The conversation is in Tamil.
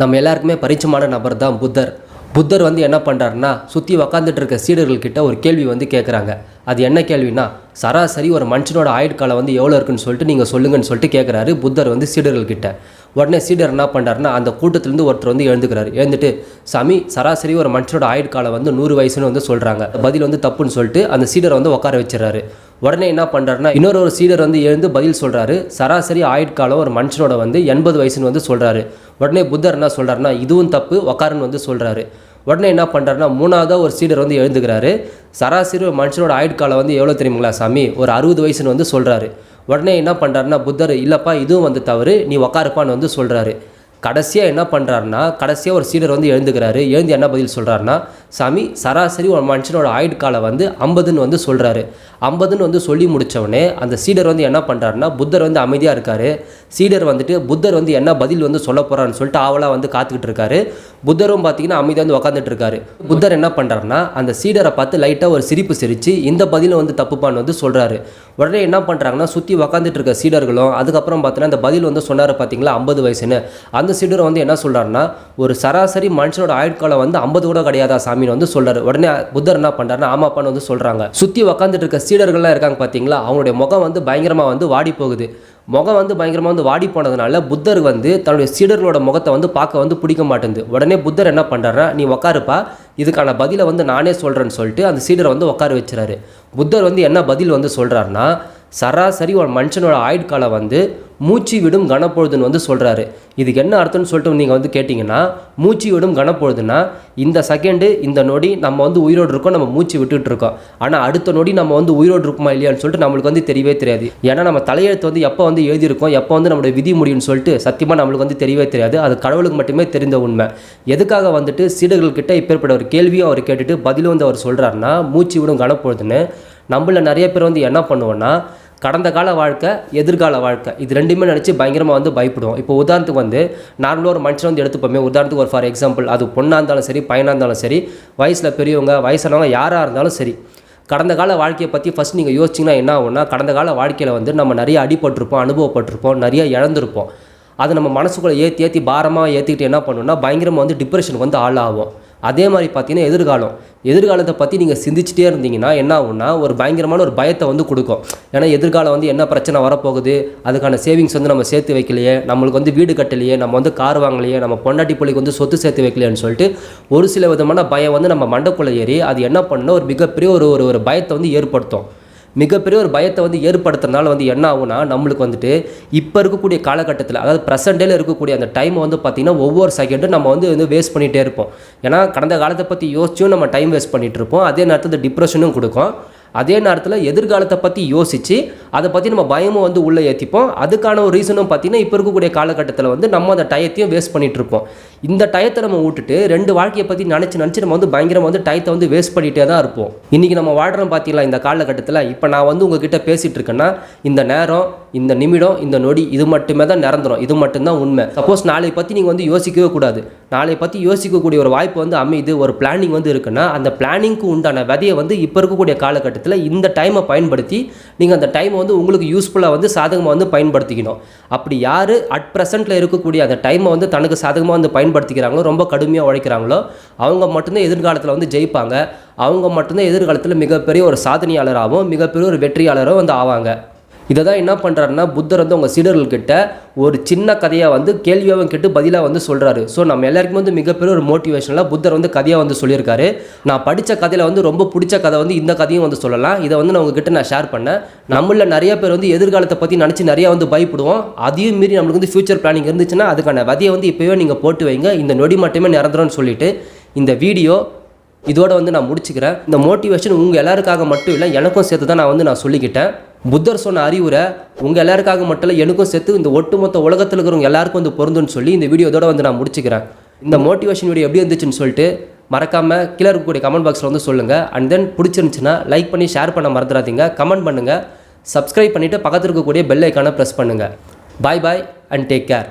நம்ம எல்லாருக்குமே பரிச்சமான நபர் தான் புத்தர். புத்தர் வந்து என்ன பண்ணுறாருன்னா சுற்றி உக்காந்துட்டு இருக்க சீடர்கள்கிட்ட ஒரு கேள்வி வந்து கேட்குறாங்க அது என்ன கேள்வினா சராசரி ஒரு மனுஷனோட ஆயுட்காலம் வந்து எவ்வளோ இருக்குன்னு சொல்லிட்டு நீங்கள் சொல்லுங்கன்னு சொல்லிட்டு கேட்குறாரு புத்தர் வந்து சீடர்கள்கிட்ட. உடனே சீடர் என்ன பண்ணுறாருன்னா அந்த கூட்டத்திலேருந்து ஒருத்தர் வந்து எழுந்துக்கிறாரு. எழுந்துட்டு சாமி சராசரி ஒரு மனுஷனோட ஆயுட்காலம் வந்து நூறு வயசுன்னு வந்து சொல்கிறாங்க பதில் வந்து தப்புன்னு சொல்லிட்டு அந்த சீடரை வந்து உட்கார வச்சிடறாரு. உடனே என்ன பண்ணுறாருன்னா இன்னொரு ஒரு சீடர் வந்து எழுந்து பதில் சொல்கிறாரு சராசரி ஆயுட்காலம் ஒரு மனுஷனோட வந்து எண்பது வயசுன்னு வந்து சொல்கிறாரு உடனே புத்தர் என்ன சொல்கிறாருன்னா இதுவும் தப்பு உக்காருன்னு வந்து சொல்கிறாரு உடனே என்ன பண்ணுறாருன்னா மூணாவதாக ஒரு சீடர் வந்து எழுந்துக்கிறாரு. சராசரி ஒரு மனுஷனோட ஆயுட்காலம் வந்து எவ்வளோ தெரியுங்களா சாமி? ஒரு அறுபது வயசுன்னு வந்து சொல்கிறாரு உடனே என்ன பண்ணுறாருன்னா புத்தர் இல்லைப்பா இதுவும் வந்து தவறு. நீ உக்காருப்பான்னு வந்து சொல்கிறாரு கடைசியாக என்ன பண்ணுறாருன்னா கடைசியாக ஒரு சீடர் வந்து எழுந்துக்கிறாரு. எழுந்து என்ன பதில் சொல்கிறாருன்னா சாமி சராசரி ஒரு மனுஷனோட ஆயுட்காலம் வந்து ஐம்பதுன்னு வந்து சொல்கிறாரு ஐம்பதுன்னு வந்து சொல்லி முடித்தவொடனே அந்த சீடர் வந்து என்ன பண்ணுறாருன்னா புத்தர் வந்து அமைதியாக இருக்கார். சீடர் வந்துட்டு புத்தர் வந்து என்ன பதில் வந்து சொல்ல போகிறான்னு சொல்லிட்டு ஆவலாக வந்து காத்துக்கிட்டு இருக்காரு. புத்தரும் பார்த்தீங்கன்னா அமைதியாக வந்து உக்காந்துட்டு இருக்காரு. புத்தர் என்ன பண்ணுறாருன்னா அந்த சீடரை பார்த்து லைட்டாக ஒரு சிரிப்பு சிரித்து இந்த பதிலும் வந்து தப்புப்பான்னு வந்து சொல்கிறாரு உடனே என்ன பண்ணுறாங்கன்னா சுற்றி உக்காந்துட்டு இருக்க சீடர்களும் அதுக்கப்புறம் பார்த்தீங்கன்னா அந்த பதில் வந்து சொன்னார் பார்த்தீங்களா ஐம்பது வயசுன்னு. அந்த சீடர் வந்து என்ன சொல்கிறாருன்னா ஒரு சராசரி மனுஷனோட ஆயுட்காலம் வந்து ஐம்பது கூட கிடையாதா சாமின்னு வந்து சொல்கிறார் உடனே புத்தர் என்ன பண்ணுறாருன்னா ஆமாப்பான்னு வந்து சொல்கிறாங்க சுற்றி உக்காந்துட்டு இருக்க சீடர்கள்லாம் இருக்காங்க பார்த்தீங்களா அவங்களுடைய முகம் வந்து பயங்கரமாக வந்து வாடி போகுது. முகம் வந்து பயங்கரமாக வந்து வாடி போனதுனால புத்தர் வந்து தன்னுடைய சீடர்களோட முகத்தை வந்து பார்க்க வந்து பிடிக்க மாட்டேங்குது. உடனே புத்தர் என்ன பண்ணுறாருன்னா நீ உக்காருப்பா இதுக்கான பதிலை வந்து நானே சொல்கிறேன்னு சொல்லிட்டு அந்த சீடரை வந்து உட்கார வச்சுறாரு. புத்தர் வந்து என்ன பதில் வந்து சொல்கிறாருன்னா சராசரி ஒரு மனுஷனோட ஆயுட்காலம் வந்து மூச்சு விடும் கனப்பொழுதுன்னு வந்து சொல்கிறாரு இதுக்கு என்ன அர்த்தம்னு சொல்லிட்டு நீங்கள் வந்து கேட்டிங்கன்னா மூச்சு விடும் கனப்பொழுதுனா இந்த செகண்டு இந்த நொடி நம்ம வந்து உயிரோடு இருக்கோம் நம்ம மூச்சு விட்டுட்டு இருக்கோம். ஆனால் அடுத்த நொடி நம்ம வந்து உயிரோடு இருக்குமா இல்லையான்னு சொல்லிட்டு நம்மளுக்கு வந்து தெரியவே தெரியாது. ஏன்னா நம்ம தலையெழுத்து வந்து எப்போ வந்து எழுதியிருக்கோம் எப்போ வந்து நம்மளுடைய விதி முடியும்னு சொல்லிட்டு சத்தியமாக நம்மளுக்கு வந்து தெரியவே தெரியாது. அது கடவுளுக்கு மட்டுமே தெரிந்த உண்மை. எதுக்காக வந்துட்டு சீடர்கள்கிட்ட இப்பேற்பட்ட ஒரு கேள்வியும் அவர் கேட்டுட்டு பதிலும் வந்து அவர் சொல்கிறாருன்னா மூச்சு விடும் கனப்பொழுதுன்னு நம்மள நிறைய பேர் வந்து என்ன பண்ணுவோன்னா கடந்த கால வாழ்க்கை எதிர்கால வாழ்க்கை இது ரெண்டுமே நினச்சி பயங்கரமாக வந்து பயப்படுவோம். இப்போ உதாரணத்துக்கு வந்து நார்மலாக ஒரு மனுஷன் வந்து எடுத்துப்போமே உதாரணத்துக்கு ஒரு ஃபார் எக்ஸாம்பிள் அது பொண்ணாக இருந்தாலும் சரி பையனாக இருந்தாலும் சரி வயசில் பெரியவங்க வயசானவங்க யாராக இருந்தாலும் சரி கடந்த கால வாழ்க்கையை பற்றி ஃபஸ்ட் நீங்கள் யோசிச்சிங்கன்னா என்ன ஆகும்னா கடந்த கால வாழ்க்கையில் வந்து நம்ம நிறைய அடிபட்டிருப்போம் அனுபவப்பட்டிருப்போம் நிறைய இழந்திருப்போம். அதை நம்ம மனசுக்குள்ளே ஏற்றி ஏற்றி பாரமாக ஏற்றிக்கிட்டு என்ன பண்ணுவோம்னா பயங்கரமாக வந்து டிப்ரெஷனுக்கு வந்து ஆளாகும் அதே மாதிரி பார்த்தீங்கன்னா எதிர்காலம். எதிர்காலத்தை பற்றி நீங்கள் சிந்திச்சிட்டே இருந்தீங்கன்னா என்ன ஆகும்னா ஒரு பயங்கரமான ஒரு பயத்தை வந்து கொடுக்கும். ஏன்னா எதிர்காலம் வந்து என்ன பிரச்சனை வரப்போகுது? அதுக்கான சேவிங்ஸ் வந்து நம்ம சேர்த்து வைக்கலையே? நம்மளுக்கு வந்து வீடு கட்டலையே? நம்ம வந்து கார் வாங்கலையே? நம்ம பொண்டாட்டி பிள்ளைக்கு வந்து சொத்து சேர்த்து வைக்கலையேன்னு சொல்லிட்டு ஒரு சில விதமான பயம் வந்து நம்ம மண்டக்குள்ளே ஏறி அது என்ன பண்ணுன்னா ஒரு மிகப்பெரிய ஒரு ஒரு ஒரு பயத்தை வந்து ஏற்படுத்தும். மிகப்பெரிய ஒரு பயத்தை வந்து ஏற்படுத்துறதுனால வந்து என்ன ஆகும்னா நம்மளுக்கு வந்துட்டு இப்போ இருக்கக்கூடிய காலகட்டத்தில் அதாவது ப்ரெசென்டேல இருக்கக்கூடிய அந்த டைமை வந்து பார்த்திங்கன்னா ஒவ்வொரு செகண்டும் நம்ம வந்து வந்து வேஸ்ட் பண்ணிகிட்டே இருப்போம். ஏன்னா கடந்த காலத்தை பற்றி யோசிச்சும் நம்ம டைம் வேஸ்ட் பண்ணிகிட்டு இருப்போம். அதே நேரத்தில் டிப்ரெஷனும் கொடுக்கும். அதே நேரத்தில் எதிர்காலத்தை பற்றி யோசித்து அதை பற்றி நம்ம பயமும் வந்து உள்ளே ஏற்றிப்போம் அதுக்கான ஒரு ரீசனும் பார்த்தீங்கன்னா இப்போ இருக்கக்கூடிய காலகட்டத்தில் வந்து நம்ம அந்த டயத்தையும் வேஸ்ட் பண்ணிகிட்டு இருப்போம். இந்த டயத்தை நம்ம விட்டுட்டு ரெண்டு வாழ்க்கையை பற்றி நினச்சி நினச்சி நம்ம வந்து பயங்கரமாக வந்து டயத்தை வந்து வேஸ்ட் பண்ணிகிட்டே தான் இருப்போம். இன்றைக்கி நம்ம வாழ்கிறோம் பார்த்தீங்களா இந்த காலகட்டத்தில்? இப்போ நான் வந்து உங்ககிட்ட பேசிகிட்டு இருக்கேன்னா இந்த நேரம் இந்த நிமிடம் இந்த நொடி இது மட்டுமே தான் நிரந்தரம். இது மட்டும்தான் உண்மை. சப்போஸ் நாளை பற்றி நீங்கள் வந்து யோசிக்கவே கூடாது. நாளை பற்றி யோசிக்கக்கூடிய ஒரு வாய்ப்பு வந்து அமைது ஒரு பிளானிங் வந்து இருக்குன்னா அந்த பிளானிங்க்கு உண்டான விதையை வந்து இப்போ இருக்கக்கூடிய காலகட்டத்தில் இந்த டைமை பயன்படுத்தி நீங்கள் அந்த டைமை வந்து உங்களுக்கு யூஸ்ஃபுல்லாக வந்து சாதகமாக வந்து பயன்படுத்திக்கணும். அப்படி யார் அட் ப்ரெசென்ட்டில் இருக்கக்கூடிய அந்த டைமை வந்து தனக்கு சாதகமாக வந்து பயன்படுத்திக்கிறாங்களோ ரொம்ப கடுமையாக உழைக்கிறாங்களோ அவங்க மட்டும்தான் எதிர்காலத்தில் வந்து ஜெயிப்பாங்க. அவங்க மட்டும்தான் எதிர்காலத்தில் மிகப்பெரிய ஒரு சாதனையாளராகவும் மிகப்பெரிய ஒரு வெற்றியாளரும் வந்து ஆவாங்க. இதை தான் என்ன பண்ணுறாருன்னா புத்தர் வந்து உங்கள் சீடர்கள்கிட்ட ஒரு சின்ன கதையாக வந்து கேள்வியாகவும் கேட்டு பதிலாக வந்து சொல்கிறாரு ஸோ நம்ம எல்லாருக்குமே வந்து மிகப்பெரிய ஒரு மோட்டிவேஷனில் புத்தர் வந்து கதையாக வந்து சொல்லியிருக்காரு. நான் படித்த கதையில் வந்து ரொம்ப பிடிச்ச கதை வந்து இந்த கதையும் வந்து சொல்லலாம். இதை வந்து நான் உங்ககிட்ட நான் ஷேர் பண்ணேன். நம்மள நிறைய பேர் வந்து எதிர்காலத்தை பற்றி நினச்சி நிறையா வந்து பயப்படுவோம். அதையும் மீறி நம்மளுக்கு வந்து ஃபியூச்சர் பிளானிங் இருந்துச்சுன்னா அதுக்கான விதையை வந்து இப்போவே நீங்கள் போட்டு வைங்க. இந்த நொடி மட்டுமே நிரந்தரம்னு சொல்லிட்டு இந்த வீடியோ இதோட வந்து நான் முடிச்சுக்கிறேன். இந்த மோட்டிவேஷன் உங்கள் எல்லாருக்காக மட்டும் இல்லை எனக்கும் சேர்த்து தான் நான் வந்து நான் சொல்லிக்கிட்டேன். புத்தர் சொன்ன அறிவுரை உங்கள் எல்லாருக்காக மட்டும் இல்லை எனக்கும் சேர்த்து இந்த ஒட்டுமொத்த உலகத்தில் இருக்கிறவங்க எல்லாருக்கும் வந்து பொருந்துன்னு சொல்லி இந்த வீடியோ வந்து நான் முடிச்சுக்கிறேன். இந்த மோட்டிவேஷன் வீடியோ எப்படி இருந்துச்சுன்னு சொல்லிட்டு மறக்காமல் கீழே இருக்கக்கூடிய கமெண்ட் பாக்ஸில் வந்து சொல்லுங்கள் அண்ட் தென் பிடிச்சிருந்துச்சுன்னா லைக் பண்ணி ஷேர் பண்ண மறந்துடாதீங்க. கமெண்ட் பண்ணுங்கள் சப்ஸ்கிரைப் பண்ணிவிட்டு பக்கத்தில் இருக்கக்கூடிய பெல் ஐக்கானை ப்ரெஸ் பண்ணுங்கள் bye bye and take care